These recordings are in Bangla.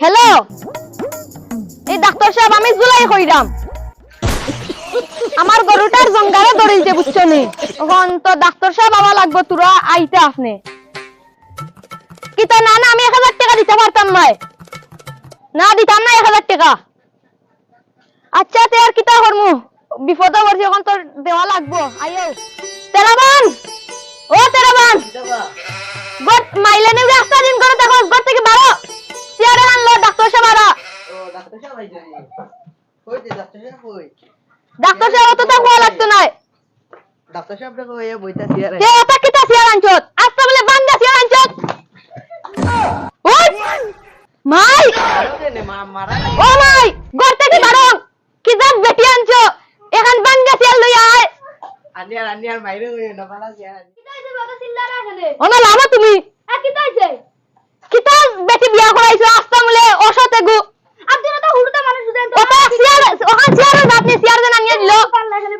হ্যালো এই ডাক্তার সাহেব, আমি জুলাই কইরাম আমার গরুটার জঙ্গারে দড়িলতে বুঝছ নি? এখন তো ডাক্তার সাহেব আবার লাগবো তোরা আইতে আপনি। কিতা না না, আমি এক হাজার টাকা দিতে পারতাম নাই না দিতাম না, এক হাজার টাকা। আচ্ছা তে আর কিতা করমু বিপদে পড়ছি এখন তোর দেওয়া লাগবো। আইও তেরাবান ডাক্তার সাহেব অত তো হওয়া লাগতো না তে ওটা কিতা চেয়ার আনছত? আজকে বলে বাঙ্গা চেয়ার আনছত। ওই মাই! ও মাই গট থেকে বারো কি জাত বেটি আনছো? এখন বাঙ্গা চেয়ার লই আয়। ওনা লামা তুমি। কিতা বেটি বিয়া করাইছো আস্তা মুলে অসতে গু ওটা চেয়ার ওখান চেয়ারে আপনি চেয়ার দেন আনিয়ে দিল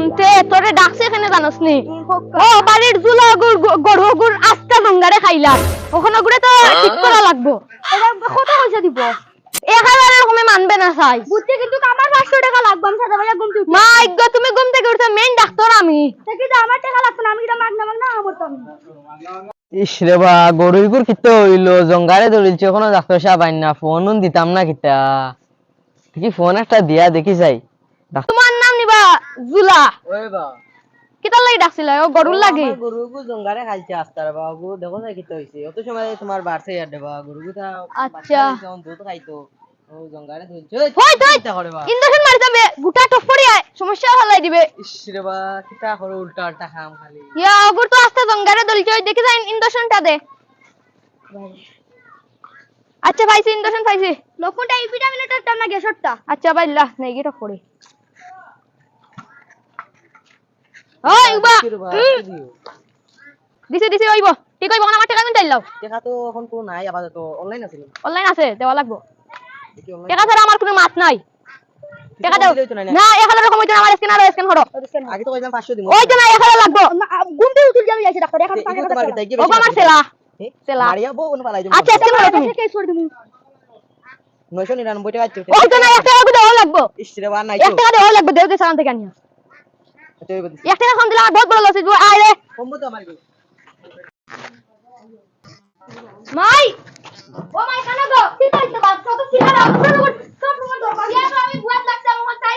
হুনতে তোরে ডাকছে এখানে জানোস নি ও বাড়ির জুলা গরু আস্তা খাইলা। ওখানে গুড়ে তো ঠিক করা লাগবো। কত পয়সা দিব? এক মানবে না চাই। বুঝতে কিন্তু আমার পাঁচশো টাকা লাগবে আমি সাদা বেলা ঘুম মা তুমি ঘুম থেকে উঠছো মেন ডাক্তার আমি। কিন্তু আমার টাকা লাগতো না আমি এটা মাগনা মাগনা ইস রে বা গরুর গুর কিতে হইল জঙ্গারে দৌড়িলছে এখনও ডাক্তার সাহেব আইন না ফোন দিতাম না কিতা। দেখি ফোন একটা দিয়া দেখি যাই। তোমার জুলা। কিতার লাগি ডাকছিল? ও গরুর লাগি। গরু গু জঙ্গারে খাইছে আস্তার বাবু দেখো না কিতে হইছে অত সময় তোমার বাড়ছে ইয়ার দেবা গরু গু তা আচ্ছা। দুধ খাইতো ও জঙ্গারে দৌড়ছে হই তুই কিতা করে বা ইন্ডাকশন মারি যাবে। গুটা টপ পড়ি আয়। সমস্যা হলাই দিবে। ইস রে বা কিতা করে উল্টা উল্টা খাম খালি। ইয়া ওগুর তো আস্তে জঙ্গারে দলছে দেখি যাই দে। আচ্ছা লক্ষণটা এই না আচ্ছা বাইলা নেই গিয়ে টপ পড়ি ওই বা, কি দিও? দিছি দিছি ওইব ঠিক হইব আমার টাকা কিন্তু আইলাও দেখা তো এখন কোনো নাই আপাতত অনলাইন আছে অনলাইন আছে দেওয়া লাগবো। টাকা ছাড়া আমার কোনো মাত নাই। টাকা দাও। দিলেই তো নাই না। না এক হাজার রকম হইতো আমার স্ক্যান স্ক্যান করো। আগে তো কইলাম 500 দিমু। ওই তো না এক হাজার লাগবো ঘুম থেকে উঠে যাবে যাইছে ডাক্তার? এখন তে- পাকে এগুলো তোমার কাছে কি ও আমার সেলা। সেলা। মারিয়া বউ কোনো পালাই যাব। আচ্ছা স্ক্যান করো তুমি। কেস করে দিমু 999 টাকা আছে ওই তো না এক টাকা দেওয়া লাগবো। ইস রে বা নাই এক তো টাকা দেওয়া লাগবে দেও সালাম থেকে আনিয়া। আচ্ছা, ওই বলছি। এক টাকা কম দিলে আমার বহুত বড় লস হইব আয় রে। কমবো তো আমার মাই! ও মাই কানা গো কি কইতে বাস কত সিরা না সব সময় তো বাগিয়া তো আমি বুয়াত লাগছে আমার তাই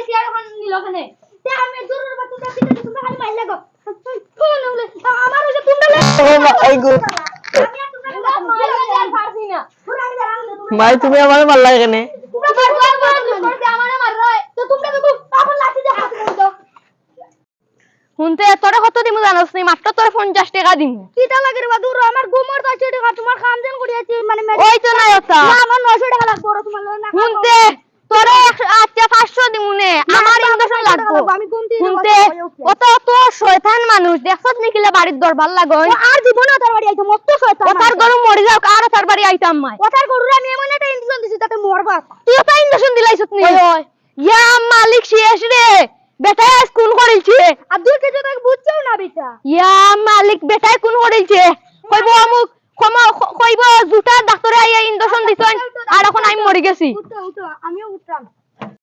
নিল ওখানে। তে আমি বাত তো তুমি খালি মাইল লাগো। ফোন হলে আমার ওই যে তোমরা তোমরা জানাল তোমরা মাই তুমি আমার ভালো লাগে কেনে তোমরা বারবার করে করতে আমারে মার রয় তো তোমরা তো পাপন লাঠি দিয়ে হাত মারছো শুনতে তোরে কত দিমু জানোস নি? মাত্র তোরে টাকা দিমু। কিটা আমার গুমর টাকা তোমার খাম দেন করিয়াছি মানে ওই তো নাই ওটা না আমার 900 টাকা লাগবে তোমার না শুনতে তোরে আচ্ছা পাঁচশো দিমু নে। আমার লাগবো। আমি কোন দিন শুনতে কত তো শয়তান মানুষ দেখছত নিকিলে বাড়ির দরবার লাগন আর জীবনে তার বাড়ি আইতো শয়তান ও তার গরু মরে যাও আর তার বাড়ি আইতাম মাই কথার গরুর আমি এমন একটা ইনজেকশন দিছি তাতে মরবা। তুই তো ইন্ডাকশন দিলাইছত নি। ইয়া মালিক শেষ রে। বেটায় স্কুল কোন করিলছে আব্দুল কে তুমি বুঝছ না বেটা। ইয়া মালিক বেটায় কোন করেছে। কইব আমুক ক্ষমা কইব জুতা ডাক্তারে আইয়া ইন্ডাকশন দিছেন আর এখন আমি মরে গেছি। আমিও উঠলাম।